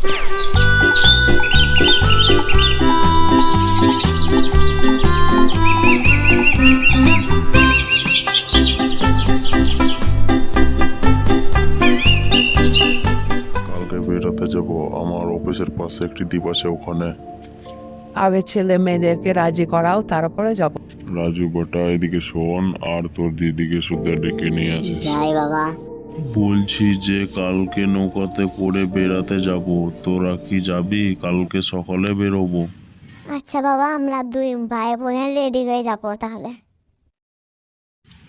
কালকে বেরোতে যাব। আমার অফিসের পাশে একটি দ্বীপ আছে ওখানে। আগে ছেলে মেয়েদেরকে রাজি করাও তারপরে যাব। রাজু বেটা এদিকে শোন আর তোর দিদিকে শুদ্ধ ডেকে নিয়ে আসিস। যাই বাবা। বলছি যে কালকে নৌকাতে করে বেড়াতে যাব। তোরা কি যাবি? কালকে সকালে বেরোবো। আচ্ছা বাবা আমরা দুই ভাই বোন রেডি হয়ে যাব তাহলে।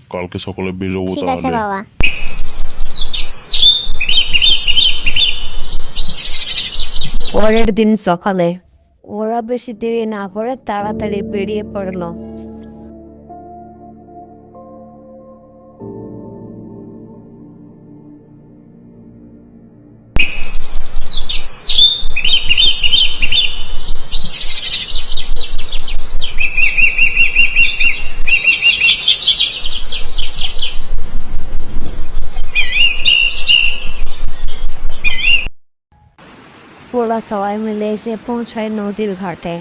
কালকে সকালে বেরোবো ঠিক আছে তাহলে। বাবা। পরের দিন সকালে। ওরা বেশি দেরি না করে তাড়াতাড়ি বেরিয়ে পড়ল। ওরা সবাই মিলে এসে পৌঁছায় নদীর ঘাটে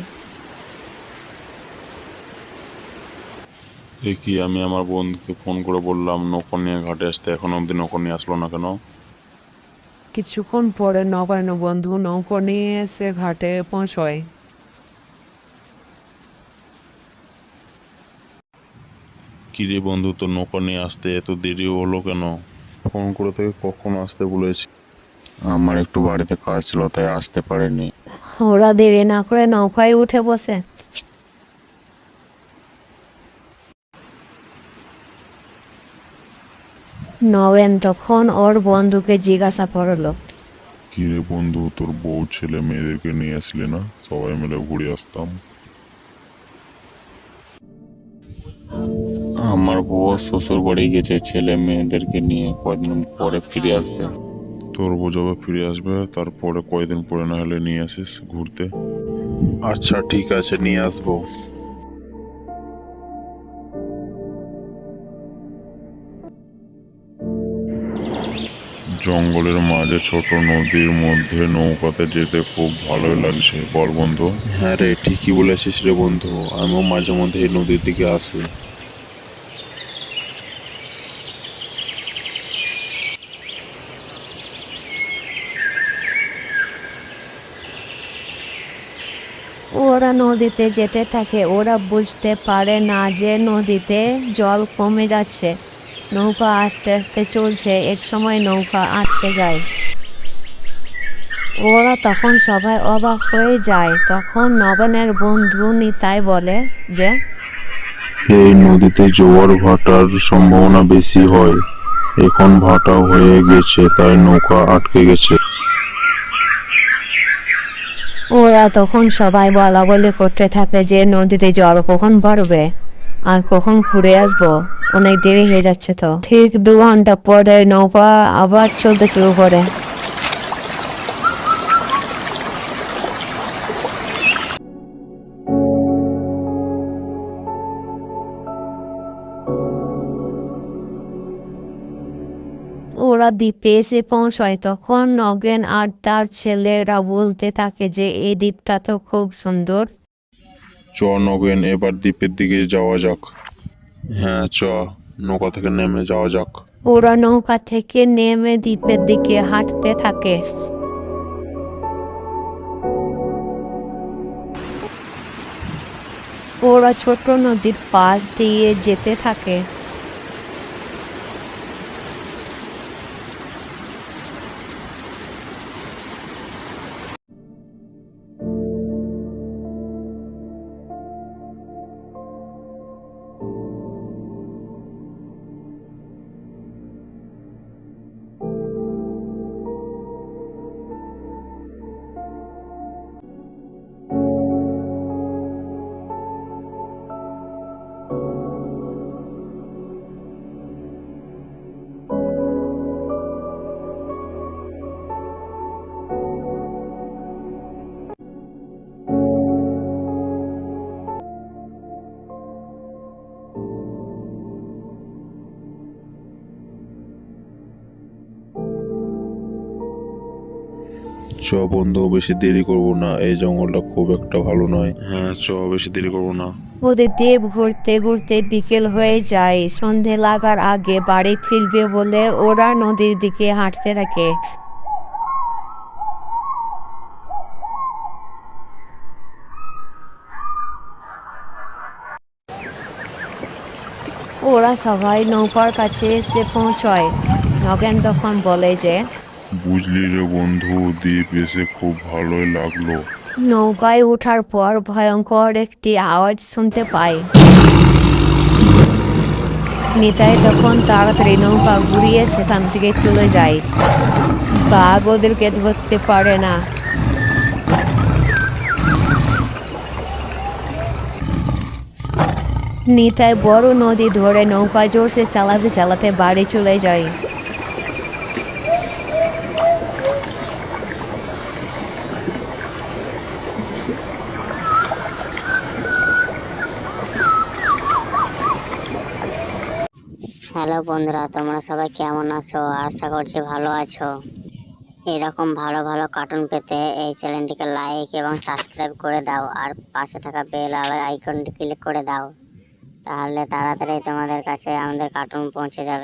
এ কি আমি আমার বন্ধুকে ফোন করে বললাম নৌকো নিয়ে ঘাটে আসতে এখন অব্দি নৌকো নিয়ে আসলো না কেন কিছুক্ষণ পরে নবায়ন বন্ধু নৌকো নিয়ে এসে ঘাটে পৌঁছয় কিরে বন্ধু তো নৌকো নিয়ে আসতে এত দেরি হলো কেন ফোন করে থেকে কখন আসতে বলেছি আমার একটু বাড়িতে কাজ ছিল তাই আসতে পারিনি। ওরা দেরি না করে নৌকায় উঠে বসে। নবেন তখন ওর বন্ধুকে জিজ্ঞাসা করল। কিরে বন্ধু তোর বউ ছেলে মেয়েদেরকে নিয়ে আসলে না? সবাই মিলে ঘুরে আসতাম। আমার বউ শ্বশুর বাড়ি গেছে ছেলে মেয়েদেরকে নিয়ে কদিন পরে ফিরে আসবে। তোর বউ যবে ফিরে আসবে তারপরে কয়দিন পরে না হলে নিয়ে আসিস ঘুরতে? আচ্ছা ঠিক আছে নিয়ে আসব। জঙ্গলের মাঝে ছোট নদীর মধ্যে নৌকাতে যেতে খুব ভালোই লাগছে। বল বন্ধু। হ্যাঁ রে ঠিকই বলেছিস রে বন্ধু। আমিও মাঝে মধ্যে এই নদীর দিকে আসি। ওরা নদীতে যেতে থাকে, ওরা বুঝতে পারে না যে নদীতে জল কমে যাচ্ছে। নৌকা আস্তে আস্তে চলছে এক সময় নৌকা আটকে যায়। ওরা তখন সবাই অবাক হয়ে যায়। তখন নবনের বন্ধু নিতাই বলে যে, এই নদীতে জোয়ার ভাটার সম্ভাবনা বেশি হয়। এখন ভাটা হয়ে গেছে, তাই নৌকা আটকে গেছে। ওরা তখন সবাই বলা বলি করতে থাকে যে, নদীতে জল কখন বাড়বে আর কখন ঘুরে আসব? অনেক দেরি হয়ে যাচ্ছে তো। ঠিক দু ঘণ্টা পরে নৌকা আবার চলতে শুরু করে। ওরা দ্বীপে এসে পৌঁছায়। তখন নগেন আর তার ছেলেরা বলতে থাকে যে এই দ্বীপটা তো খুব সুন্দর। চ নগেন এবার দ্বীপের দিকে যাওয়া যাক। হ্যাঁ চ নৌকা থেকে নেমে যাওয়া যাক। ওরা নৌকা থেকে নেমে দ্বীপের দিকে হাঁটতে থাকে। ওরা ছোট নদীর পাশ দিয়ে যেতে থাকে। চ বন্ধু বেশি দেরি করব না। এই জঙ্গলটা খুব একটা ভালো নয়। হ্যাঁ চ বেশি দেরি করব না। ওদের দেব ঘুরতে ঘুরতে বিকেল হয়ে যায়। সন্ধে লাগার আগে বাড়ি ফিরবে বলে ওরা নদীর দিকে হাঁটতে থাকে। ওরা সবাই নৌকার কাছে এসে পৌঁছয়। নগেন তখন বলে যে বুঝলি রে বন্ধু, দ্বীপ এসে খুব ভালোই লাগল। নৌকায় ওঠার পর ভয়ঙ্কর একটি আওয়াজ শুনতে পাই। নিতাই তখন তাড়াতাড়ি নৌকা ঘুরিয়ে সেখান থেকে চলে যায়। বাঘ ওদেরকে ধরতে পারে না। নিতাই বড় নদী ধরে নৌকা জোরসে চালাতে চালাতে বাড়ি চলে যায়। হ্যালো বন্ধুরা, তোমরা সবাই কেমন আছো? আশা করছি ভালো আছো। এরকম ভালো ভালো কার্টুন পেতে এই চ্যানেলটিকে লাইক এবং সাবস্ক্রাইব করে দাও আর পাশে থাকা বেল আইকনটি ক্লিক করে দাও। তাহলে তাড়াতাড়ি তোমাদের কাছে আমাদের কার্টুন পৌঁছে যাবে।